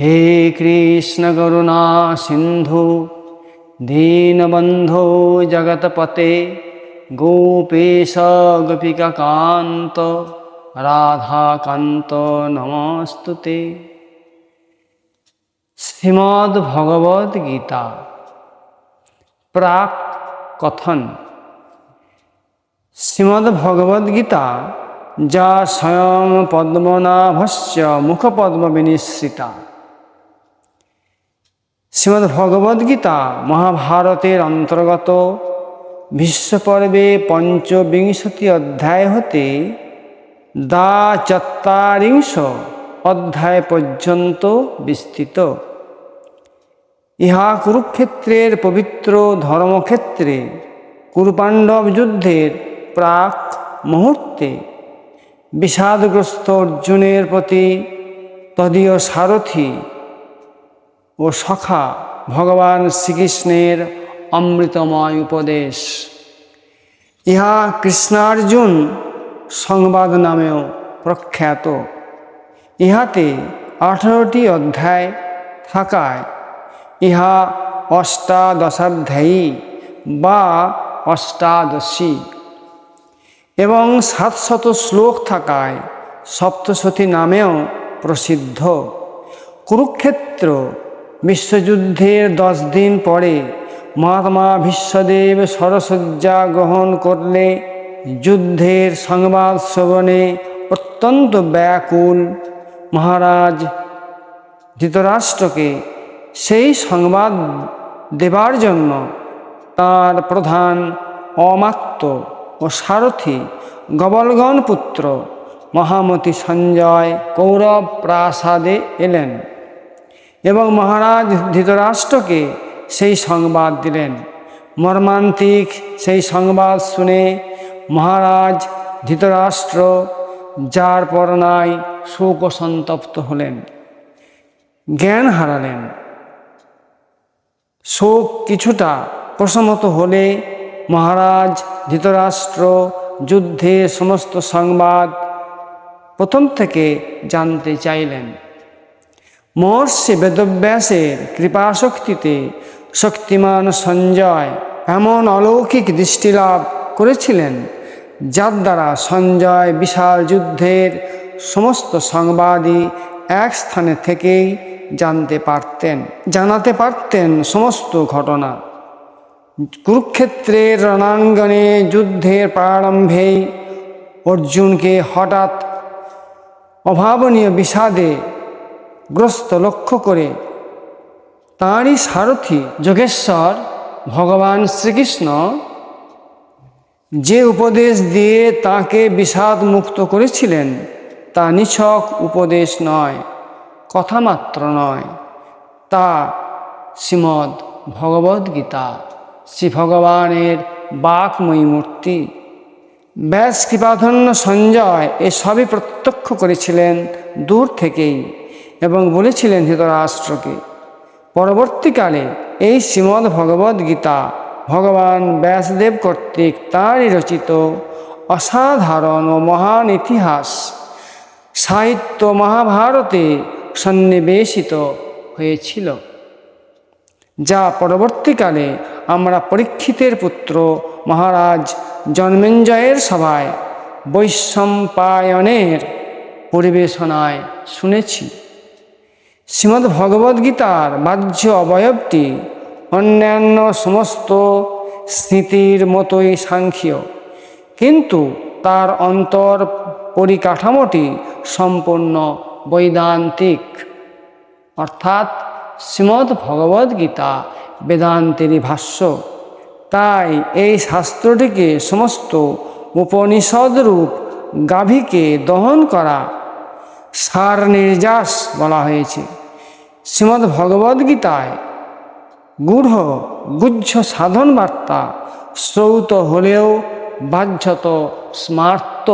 হে কৃষ্ণ করুণা সিন্ধু, দীনবন্ধো জগৎপতে গোপেশ গোপিকাকান্ত রাধাকান্ত নমস্তুতে। শ্রীমদ্ ভগবদ গীতা। প্রাক কথন। শ্রীমদ্ ভগবদ গীতা যা স্বয়ং পদ্মনাভস্য মুখপদ্ম বিনিশ্রিতা। শ্রীমদ্ ভগবদ গীতা মহাভারতের অন্তর্গত। বিশ্বপর্বে পঞ্চবিংশতি অধ্যায় হতে দা চত্বারিংশ অধ্যায় পর্যন্ত বিস্তৃত। ইহা কুরুক্ষেত্রের পবিত্র ধর্মক্ষেত্রে কুরুপাণ্ডব যুদ্ধের প্রাক মুহূর্তে বিষাদগ্রস্ত অর্জুনের প্রতি তদীয় সারথি ও সখা ভগবান শ্রীকৃষ্ণের অমৃতময় উপদেশ। ইহা কৃষ্ণার্জুন সংবাদ নামেও প্রখ্যাত। ইহাতে আঠারোটি অধ্যায় থাকায় ইহা অষ্টাদশাধ্যায়ী বা অষ্টাদশী এবং সাতশত শ্লোক থাকায় সপ্তশতী নামেও প্রসিদ্ধ। কুরুক্ষেত্র বিশ্বযুদ্ধের দশ দিন পরে মহাত্মা বিশ্বদেব সরসজ্জা গ্রহণ করলে যুদ্ধের সংবাদ শ্রবণে অত্যন্ত ব্যাকুল মহারাজ ধৃতরাষ্ট্রকে সেই সংবাদ দেবার জন্য তার প্রধান অমাত্য ও সারথি গবলগণ পুত্র মহামতি সঞ্জয় কৌরব প্রাসাদে এলেন। এবং মহারাজ ধৃতরাষ্ট্রকে সেই সংবাদ দিলেন। মর্মান্তিক সেই সংবাদ শুনে মহারাজ ধৃতরাষ্ট্র, যার পরনায় শোক সন্তপ্ত হলেন, জ্ঞান হারালেন। শোক কিছুটা প্রশমত হলে মহারাজ ধৃতরাষ্ট্র যুদ্ধে সমস্ত সংবাদ প্রথম থেকে জানতে চাইলেন। মহর্ষি বেদব্যাসের কৃপাশক্তিতে শক্তিমান সঞ্জয় এমন অলৌকিক দৃষ্টিলাভ করেছিলেন, যার দ্বারা সঞ্জয় বিশাল যুদ্ধের সমস্ত সংবাদই এক স্থানে থেকেই জানতে পারতেন, জানাতে পারতেন সমস্ত ঘটনা। কুরুক্ষেত্রের রণাঙ্গনে যুদ্ধের প্রারম্ভেই অর্জুনকে হঠাৎ অভাবনীয় বিষাদে গ্রস্ত লক্ষ্য করে তাঁরই সারথি যোগেশ্বর, ভগবান শ্রীকৃষ্ণ, যে উপদেশ দিয়ে তাকে বিষাদ মুক্ত করেছিলেন, তা নিছক উপদেশ নয়, কথামাত্র নয়। তা শ্রীমদ্ ভগবদ্গীতা শ্রী ভগবানের বাকময়ী মূর্তি। ব্যাস কৃপাধন্য সঞ্জয় এসবই প্রত্যক্ষ করেছিলেন দূর থেকেই। এবং বলেছিলেন ধৃতরাষ্ট্রকে পরবর্তীকালে এই শ্রীমদ্ ভগবদ গীতা ভগবান ব্যাসদেব কর্তৃক তাঁরই রচিত অসাধারণ ও মহান ইতিহাস সাহিত্য মহাভারতে সন্নিবেশিত হয়েছিল, যা পরবর্তীকালে আমরা পরীক্ষিতের পুত্র মহারাজ জন্মেঞ্জয়ের সভায় বৈশম্পায়নের পরিবেশনায় শুনেছি। শ্রীমদ্ ভগবদ্গীতার বাহ্য অবয়বটি অন্যান্য সমস্ত স্মৃতির মতোই সাংখ্য, কিন্তু তার অন্তর পরিকাঠামোটি সম্পূর্ণ বৈদান্তিক। অর্থাৎ শ্রীমদ্ ভগবদ্গীতা বেদান্তেরই ভাষ্য। তাই এই শাস্ত্রটিকে সমস্ত উপনিষদরূপ গাভীকে দহন করা সার নির্যাস বলা হয়েছে। শ্রীমদ্ ভগবদ্গীতায় গূঢ় গুহ্য সাধন বার্তা, শ্রৌত হলেও বাহ্যত স্মার্ত।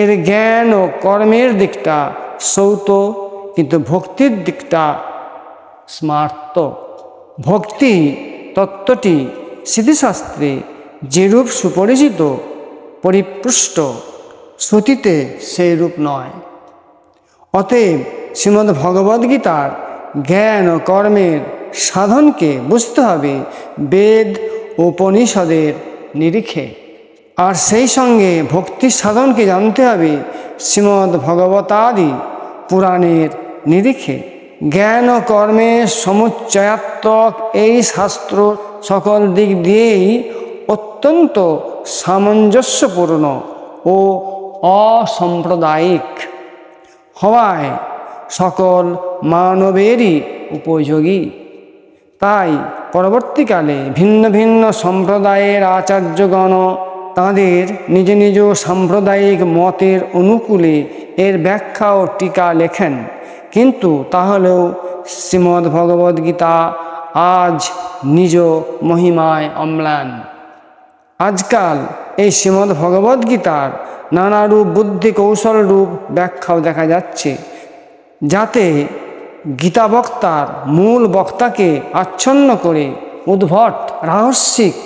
এর জ্ঞান ও কর্মের দিকটা শ্রৌত, কিন্তু ভক্তির দিকটা স্মার্ত। ভক্তি তত্ত্বটি স্মৃতিশাস্ত্রে যেরূপ সুপরিচিত, পরিপুষ্ট, শ্রুতিতে সেই রূপ নয়। অতএব শ্রীমদ্ ভগবদ্গীতার জ্ঞান ও কর্মের সাধনকে বুঝতে হবে বেদ উপনিষদের নিরিখে। আর সেই সঙ্গে ভক্তি সাধনকে জানতে হবে শ্রীমদ্ ভগবতাদি পুরাণের নিরিখে। জ্ঞান ও কর্মের সমুচ্চয়াত্মক এই শাস্ত্র সকল দিক দিয়েই অত্যন্ত সামঞ্জস্যপূর্ণ ও অসাম্প্রদায়িক। হওয়ায় সকল মানবেরই উপযোগী। তাই পরবর্তীকালে ভিন্ন ভিন্ন সম্প্রদায়ের আচার্যগণ তাঁদের নিজ নিজ সাম্প্রদায়িক মতের অনুকূলে এর ব্যাখ্যা ও টিকা লেখেন। কিন্তু তাহলেও শ্রীমদ্ ভগবদ্গীতা আজ নিজ মহিমায় অম্লান। আজকাল এই শ্রীমদ্ ভগবদ্গীতার নানা রূপ বুদ্ধি কৌশল রূপ ব্যাখ্যাও দেখা যাচ্ছে। যাতে গীতা বক্তার মূল বক্তাকে আচ্ছন্ন করে উদ্ভট রহস্যিক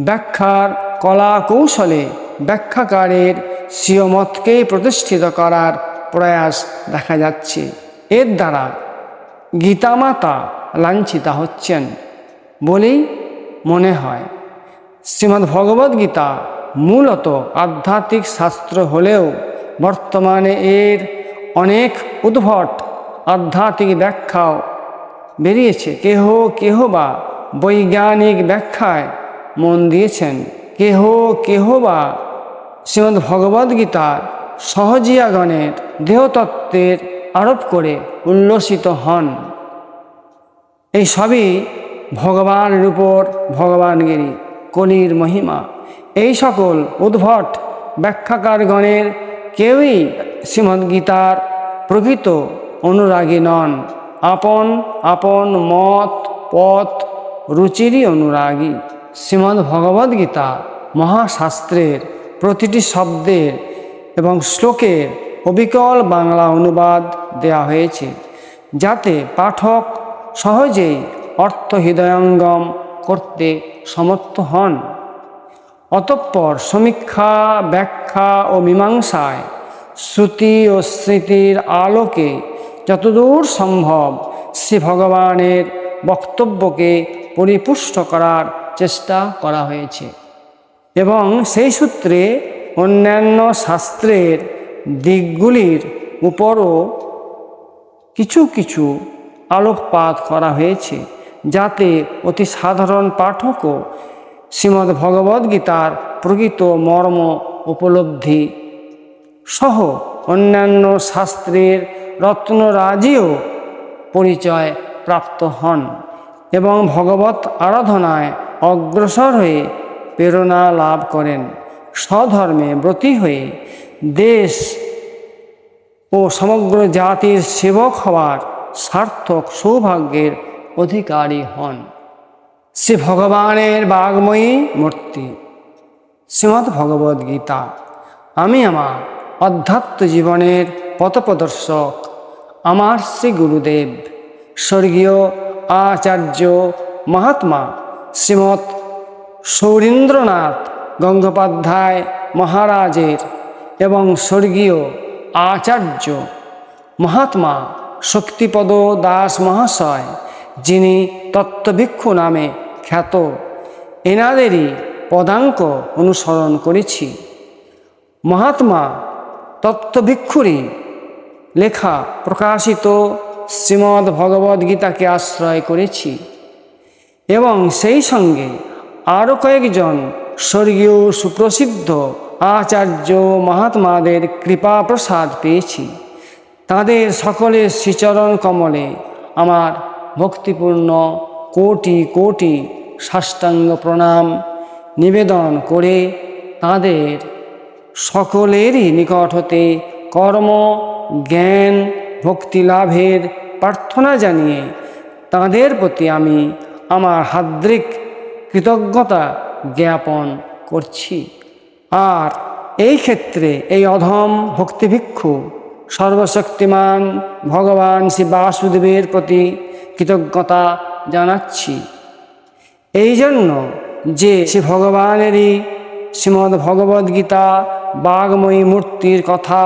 ব্যাখ্যার কলা কৌশলে ব্যাখ্যাকারের স্বীয় মতকে প্রতিষ্ঠিত করার প্রয়াস দেখা যাচ্ছে। এর দ্বারা গীতামাতা লাঞ্ছিতা হচ্ছেন বলেই মনে হয়। শ্রীমদ্ ভগবদ্গীতা মূলত আধ্যাত্মিক শাস্ত্র হলেও বর্তমানে এর অনেক উদ্ভট আধ্যাত্মিক ব্যাখ্যাও বেরিয়েছে। কেহ কেহ বা বৈজ্ঞানিক ব্যাখ্যায় মন দিয়েছেন। কেহ কেহ বা শ্রীমদ্ ভগবদ্গীতার সহজিয়াগণের দেহতত্ত্বের আরোপ করে উল্লসিত হন। এই সবই ভগবানের উপর ভগবানগিরি, কলির মহিমা। এই সকল উদ্ভট ব্যাখ্যাকারগণের কেউই শ্রীমদ্গীতার প্রকৃত অনুরাগী নন। আপন আপন, মত, পথ, রুচিরই অনুরাগী। শ্রীমদ্ ভগবদ্গীতা মহাশাস্ত্রের প্রতিটি শব্দের এবং শ্লোকের অবিকল বাংলা অনুবাদ দেয়া হয়েছে, যাতে পাঠক সহজেই অর্থ হৃদয়ঙ্গম করতে সমর্থ হন। অতঃপর সমীক্ষা, ব্যাখ্যা ও মীমাংসায় শ্রুতি ও স্মৃতির আলোকে যতদূর সম্ভব শ্রী ভগবানের বক্তব্যকে পরিপুষ্ট করার চেষ্টা করা হয়েছে। এবং সেই সূত্রে অন্যান্য শাস্ত্রের দিকগুলির উপরও কিছু কিছু আলোকপাত করা হয়েছে, যাতে অতি সাধারণ পাঠকও শ্রীমদ্ ভগবদ্গীতার প্রকৃত মর্ম উপলব্ধি সহ অন্যান্য শাস্ত্রের রত্নরাজিও পরিচয় প্রাপ্ত হন এবং ভগবত আরাধনায় অগ্রসর হয়ে প্রেরণা লাভ করেন। স্বধর্মে ব্রতী হয়ে দেশ ও সমগ্র জাতির সেবক হওয়ার সার্থক সৌভাগ্যের অধিকারী হন। শ্রী ভগবানের বাগময়ী মূর্তি। শ্রীমৎ ভগবদ্গীতা আমি আমার অধ্যাত্ম জীবনের পথপ্রদর্শক আমার শ্রী গুরুদেব স্বর্গীয় আচার্য মহাত্মা শ্রীমৎ সৌরীন্দ্রনাথ গঙ্গোপাধ্যায় মহারাজের এবং স্বর্গীয় আচার্য মহাত্মা শক্তিপদ দাস মহাশয়, যিনি তত্ত্বভিক্ষু নামে খ্যাত। এনাদেরই পদাঙ্ক অনুসরণ করেছি। মহাত্মা তত্ত্বভিক্ষুরই লেখা প্রকাশিত শ্রীমদ্ ভগবদ্গীতাকে আশ্রয় করেছি। এবং সেই সঙ্গে আরও কয়েকজন স্বর্গীয় সুপ্রসিদ্ধ আচার্য মহাত্মাদের কৃপা প্রসাদ পেয়েছি। তাদের সকলের শ্রীচরণ কমলে আমার ভক্তিপূর্ণ কোটি কোটি সাষ্টাঙ্গ প্রণাম নিবেদন করে তাদের সকলেরই নিকট হতে কর্ম, জ্ঞান, ভক্তি লাভের প্রার্থনা জানিয়ে তাদের প্রতি আমি আমার হাদ্রিক কৃতজ্ঞতা জ্ঞাপন করছি। আর এই ক্ষেত্রে এই অধম ভক্তিভিক্ষু, সর্বশক্তিমান ভগবান শ্রী বাসুদেবের প্রতি কৃতজ্ঞতা জানাচ্ছি। এই জন্য যে শ্রী ভগবানেরই শ্রীমদ্ ভগবদ্গীতা বাগময়ী মূর্তির কথা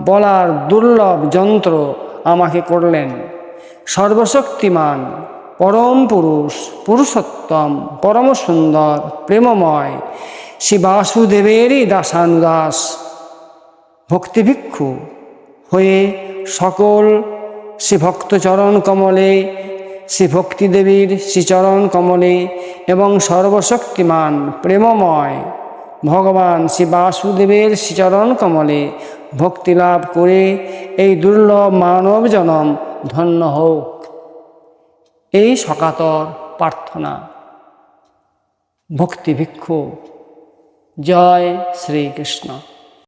বলার দুর্লভ যন্ত্র আমাকে করলেন। সর্বশক্তিমান, পরম পুরুষ, পুরুষোত্তম, পরম সুন্দর, প্রেমময় শ্রী বাসুদেবেরই দাসানুদাস। ভক্তিভিক্ষু হয়ে সকল শ্রী ভক্তচরণ কমলে, শ্রী ভক্তিদেবীর শ্রীচরণ কমলে এবং সর্বশক্তিমান, প্রেমময় ভগবান শ্রী বাসুদেবের শ্রীচরণ কমলে। ভক্তি লাভ করে এই দুর্লভ মানব জনম ধন্য হোক। এই সকাতর প্রার্থনা। ভক্তি ভিক্ষু। জয় শ্রীকৃষ্ণ।